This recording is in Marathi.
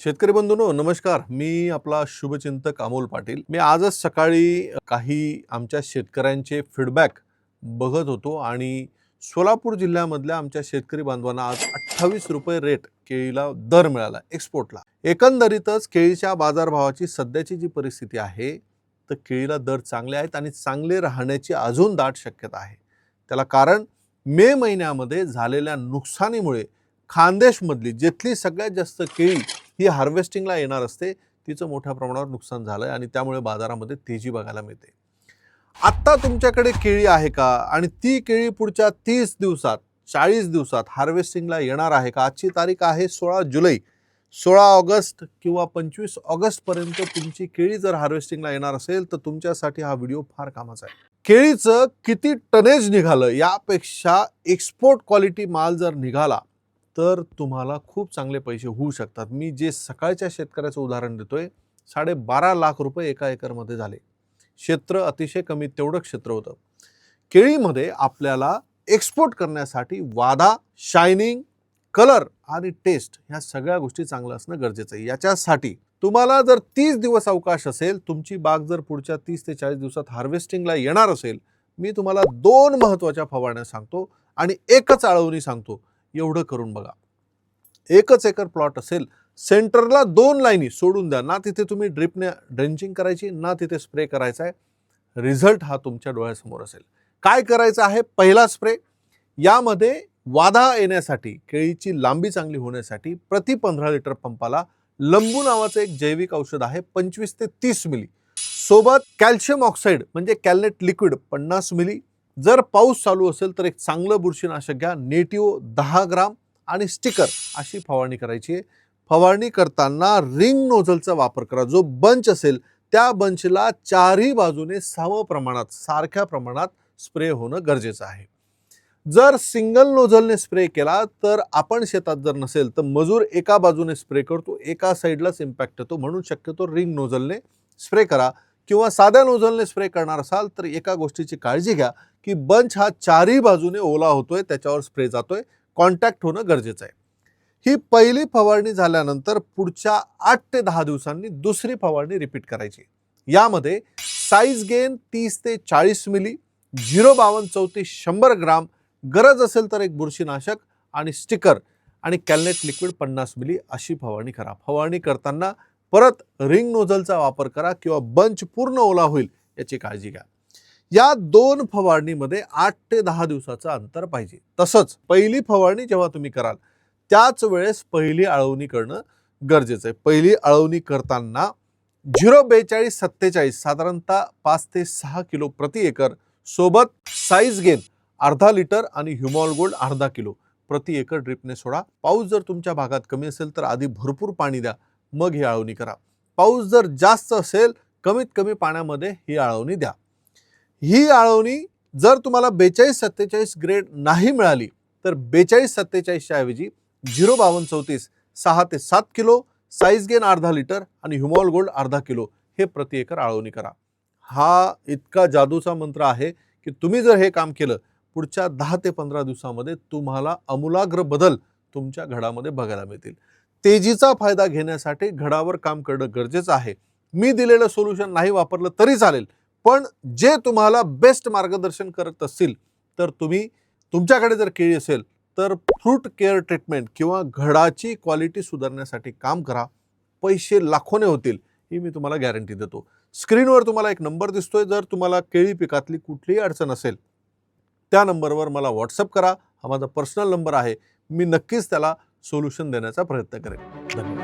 शेतकरी बंधूंनो नमस्कार. मी आपला शुभचिंतक अमोल पाटील. मी आजच सकाळी काही आमच्या शेतकऱ्यांचे फीडबॅक बघत होतो आणि सोलापूर जिल्ह्यामधल्या आमच्या शेतकरी बांधवांना आज अठ्ठावीस रुपये रेट केळीला दर मिळाला एक्सपोर्टला एकंदरीतच केळीच्या बाजारभावाची सध्याची जी परिस्थिती आहे तर केळीला दर चांगले आहेत आणि चांगले राहण्याची अजून दाट शक्यता आहे. त्याला कारण मे महिन्यामध्ये झालेल्या नुकसानीमुळे खानदेशमधली जिथली सगळ्यात जास्त केळी ही हार्वेस्टिंगला येणार असते तिचं मोठ्या प्रमाणावर नुकसान झालं आहे आणि त्यामुळे बाजारामध्ये तेजी बघायला मिळते. आत्ता तुमच्याकडे केळी आहे का? आणि ती केळी पुढच्या तीस दिवसात चाळीस दिवसात हार्वेस्टिंगला येणार आहे का? आजची तारीख आहे सोळा जुलै. सोळा ऑगस्ट किंवा पंचवीस ऑगस्टपर्यंत तुमची केळी जर हार्वेस्टिंगला येणार असेल तर तुमच्यासाठी हा व्हिडिओ फार कामाचा आहे. केळीचं किती टनेज निघालं यापेक्षा एक्सपोर्ट क्वालिटी माल जर निघाला तर तुम्हाला खूप चांगले पैसे होऊ शकतात. मी जे सकाळच्या शेतकऱ्याचं उदाहरण देतोय साडेबारा लाख रुपये एका एकरमध्ये झाले. क्षेत्र अतिशय कमी तेवढं क्षेत्र होतं. केळीमध्ये आपल्याला एक्सपोर्ट करण्यासाठी वादा शायनिंग कलर आणि टेस्ट ह्या सगळ्या गोष्टी चांगल्या असणं गरजेचं आहे. याच्यासाठी तुम्हाला जर तीस दिवस अवकाश असेल तुमची बाग जर पुढच्या तीस ते चाळीस दिवसात हार्वेस्टिंगला येणार असेल मी तुम्हाला दोन महत्त्वाच्या फवारण्या सांगतो आणि एकच आळवणी सांगतो. एवढं करून बघा. एकच एकर प्लॉट असेल सेंटरला दोन लाईनी सोडून द्या. ना तिथे तुम्ही ड्रिपने ड्रेंचिंग करायची ना तिथे स्प्रे करायचा आहे. रिझल्ट हा तुमच्या डोळ्यासमोर असेल. काय करायचं आहे? पहिला स्प्रे यामध्ये वाधा येण्यासाठी केळीची लांबी चांगली होण्यासाठी प्रति पंधरा लिटर पंपाला लंबू नावाचं एक जैविक औषध आहे पंचवीस ते तीस मिली. सोबत कॅल्शियम ऑक्साईड म्हणजे कॅलनेट लिक्विड पन्नास मिली. जर पाऊस चालू असेल तर एक चांगलं बुरशीनाशक घ्या. नेटिओ दहा ग्राम आणि स्टिकर अशी फवारणी करायची आहे. फवारणी करताना रिंग नोझलचा वापर करा. जो बंच असेल त्या बंचला चारही बाजूने सम प्रमाणात सारख्या प्रमाणात स्प्रे होणं गरजेचं आहे. जर सिंगल नोझलने स्प्रे केला तर आपण शेतात जर नसेल तर मजूर एका बाजूने स्प्रे करतो एका साईडलाच इम्पॅक्ट येतो. म्हणून शक्यतो रिंग नोझलने स्प्रे करा. किंवा साध्या नोझलने स्प्रे करणार असाल तर एका गोष्टीची काळजी घ्या की बंच हा चारही बाजूने ओला होतोय त्याच्यावर स्प्रे जातोय. कॉन्टॅक्ट होणं गरजेचं आहे. ही पहिली फवारणी झाल्यानंतर पुढच्या आठ ते दहा दिवसांनी दुसरी फवारणी रिपीट करायची. यामध्ये साईज गेन तीस ते चाळीस मिली झिरो बावन्न चौतीस शंभर ग्राम गरज असेल तर एक बुरशीनाशक आणि स्टिकर आणि कॅलनेट लिक्विड पन्नास मिली अशी फवारणी करा. फवारणी करताना परत रिंग नोझलचा वापर करा किंवा बंच पूर्ण ओला होईल याची काळजी घ्या. या दोन फवारणीमध्ये आठ ते दहा दिवसाचं अंतर पाहिजे. तसंच पहिली फवारणी जेव्हा तुम्ही कराल त्याच वेळेस पहिली आळवणी करणं गरजेचं आहे. पहिली आळवणी करताना झिरो बेचाळीस सत्तेचाळीस साधारणतः पाच ते सहा किलो प्रति एकर सोबत साईज गेन अर्धा लिटर आणि ह्युमॉल गोल्ड अर्धा किलो प्रति एकर ड्रिपने सोडा. पाऊस जर तुमच्या भागात कमी असेल तर आधी भरपूर पाणी द्या. मग ही आळवणी करा. पाऊस जर जास्त असेल कमीत कमी पाण्यामध्ये ही आळवणी द्या. ही आळवणी जर तुम्हाला बेचाळीस सत्तेचाळीस ग्रेड नाही मिळाली तर बेचाळीस सत्तेचाळीसच्या ऐवजी झिरो बावन्न चौतीस सहा ते सात किलो साईज गेन अर्धा लिटर आणि ह्युमॉल गोल्ड अर्धा किलो हे प्रति एकर आळवणी करा. हा इतका जादूचा मंत्र आहे की तुम्ही जर हे काम केलं पुढच्या दहा ते पंधरा दिवसामध्ये तुम्हाला अमूलाग्र बदल तुमच्या घडामध्ये बघायला मिळतील. तेजीचा फायदा घेण्यासाठी घडावर काम करणं गरजेचं आहे. मी दिलेलं सोल्युशन नाही वापरलं तरी चालेल पण जे तुम्हाला बेस्ट मार्गदर्शन करत असतील तर तुम्ही तुमच्याकडे जर केळी असेल तर फ्रूट केअर ट्रीटमेंट किंवा घडाची क्वालिटी सुधारण्यासाठी काम करा. पैसे लाखोने होतील ही मी तुम्हाला गॅरंटी देतो. स्क्रीनवर तुम्हाला एक नंबर दिसतोय जर तुम्हाला केळी पिकातली कुठलीही अडचण असेल त्या नंबरवर मला व्हॉट्सअप करा. हा माझा पर्सनल नंबर आहे. मी नक्कीच त्याला सोल्युशन देण्याचा प्रयत्न करेल धन्यवाद.